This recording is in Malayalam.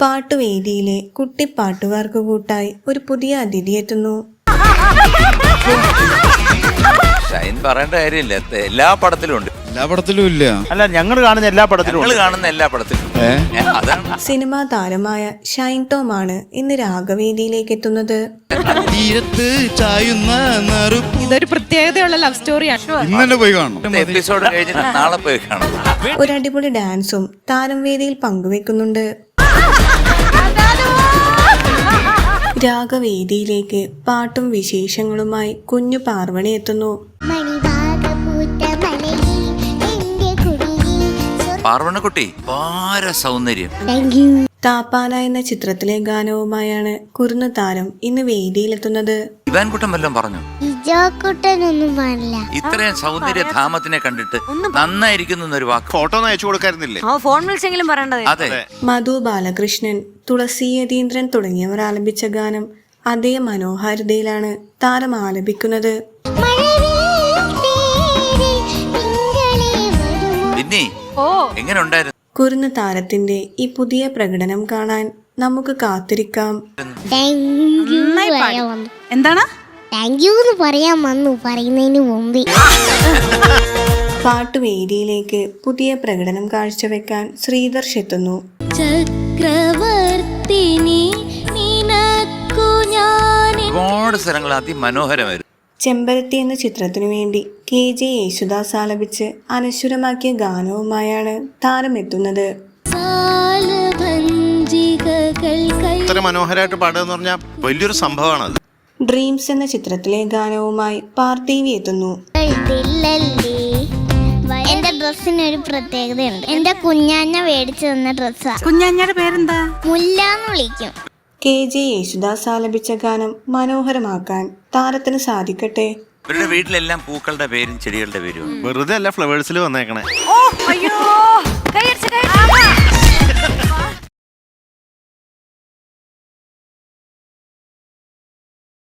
പാട്ടുവേദിയിലെ കുട്ടിപ്പാട്ടുകാർക്ക് കൂട്ടായി ഒരു പുതിയ അതിഥി എത്തുന്നു. ഷൈൻ പറയേണ്ട കാര്യമില്ല. എല്ലാ പടത്തിലും ഉണ്ട്. എല്ലാ പടത്തിലും ഇല്ല. അല്ല ഞങ്ങൾ കാണുന്ന എല്ലാ പടത്തിലും ഞങ്ങൾ കാണുന്ന എല്ലാ പടത്തിലും അതാണ്. സിനിമാ താരമായ ഷൈൻ ടോം ആണ് ഇന്ന് രാഗവേദിയിലേക്ക് എത്തുന്നത്. തീരത്ത് ചായുന്ന ഇതൊരു പ്രത്യേകതയുള്ള ലവ് സ്റ്റോറിയാണ് ഇന്നലെ പോയി കാണണം. എപ്പിസോഡ് കഴിഞ്ഞിട്ട് നാളെ പോയി കാണാം ഒരു അടിപൊളി ഡാൻസും താരം വേദിയിൽ പങ്കുവെക്കുന്നുണ്ട്. രാഗവേദിയിലേക്ക് പാട്ടും വിശേഷങ്ങളുമായി കുഞ്ഞു പാർവണി എത്തുന്നു. പാർവണക്കുട്ടി പാര സൗന്ദര്യം. താപ്പാന എന്ന ചിത്രത്തിലെ ഗാനവുമായാണ് കുറുന്നു താരം ഇന്ന് വേദിയിലെത്തുന്നത്. ഇവാൻകുട്ടൻ വല്ലതും പറഞ്ഞു? ഇജോക്കുട്ടനൊന്നും പറഞ്ഞില്ല ഇത്രയും സൗന്ദര്യ ധാമത്തിനെ കണ്ടിട്ട് നന്നായിരിക്കുന്നു ഒരു വാക്ക്. ഫോട്ടോ ഒന്ന് അയച്ചു കൊടുക്കായിരുന്നില്ലേ? ആ ഫോൺ വിളിച്ചെങ്കിലും പറയണ്ടത്. അതെ. മധു ബാലകൃഷ്ണൻ തുളസി യതീന്ദ്രൻ തുടങ്ങിയവർ ആലപിച്ച ഗാനം അതേ മനോഹാരിതയിലാണ് താരം ആലപിക്കുന്നത്. പിന്നെ എങ്ങനെ ഉണ്ടായിരുന്നു? കുറുന്നു താരത്തിന്റെ ഈ പുതിയ പ്രകടനം കാണാൻ നമുക്ക് കാത്തിരിക്കാം. എന്താണ്? താങ്ക് യു എന്ന് പറയാൻ വന്നു. പറയുന്നതിന് മുമ്പേ. പാട്ടുവേദിയിലേക്ക് പുതിയ പ്രകടനം കാഴ്ചവെക്കാൻ ശ്രീദർശ് എത്തുന്നു ചക്രവർത്തിനി നിനക്കു ഞാൻ ഒരുപാട് സ്ഥലങ്ങൾ അതിമനോഹരമായിരുന്നു. ചെമ്പരത്തി എന്ന ചിത്രത്തിനു വേണ്ടി കെ ജെ യേശുദാസ് ആലപിച്ച് അനശ്വരമാക്കിയ ഗാനവുമായാണ് താരം എത്തുന്നത് ഇത്ര മനോഹരമായിട്ട് പാടുക എന്ന് പറഞ്ഞാൽ വലിയൊരു സംഭവമാണ് ഡ്രീംസ് എന്ന ചിത്രത്തിലെ ഗാനവുമായി പാർത്ഥീവി എത്തുന്നു. എന്റെ ഡ്രസ്സിന് ഒരു പ്രത്യേകതയുണ്ട്. എന്റെ കുഞ്ഞാഞ്ഞ മേടിച്ചു തന്ന ഡ്രസ്സാ. കുഞ്ഞാഞ്ഞയുടെ പേരെന്താ? മുല്ലാന്ന് വിളിക്കും. കെ ജെ യേശുദാസ് ആലപിച്ച ഗാനം മനോഹരമാക്കാൻ താരത്തിന് സാധിക്കട്ടെ? ഇവരുടെ വീട്ടിലെല്ലാം പൂക്കളുടെ പേരും ചെടികളുടെ പേരും. വെറുതെ അല്ല ഫ്ലവേഴ്സിൽ വന്നേക്കണേ. ഓ അയ്യോ!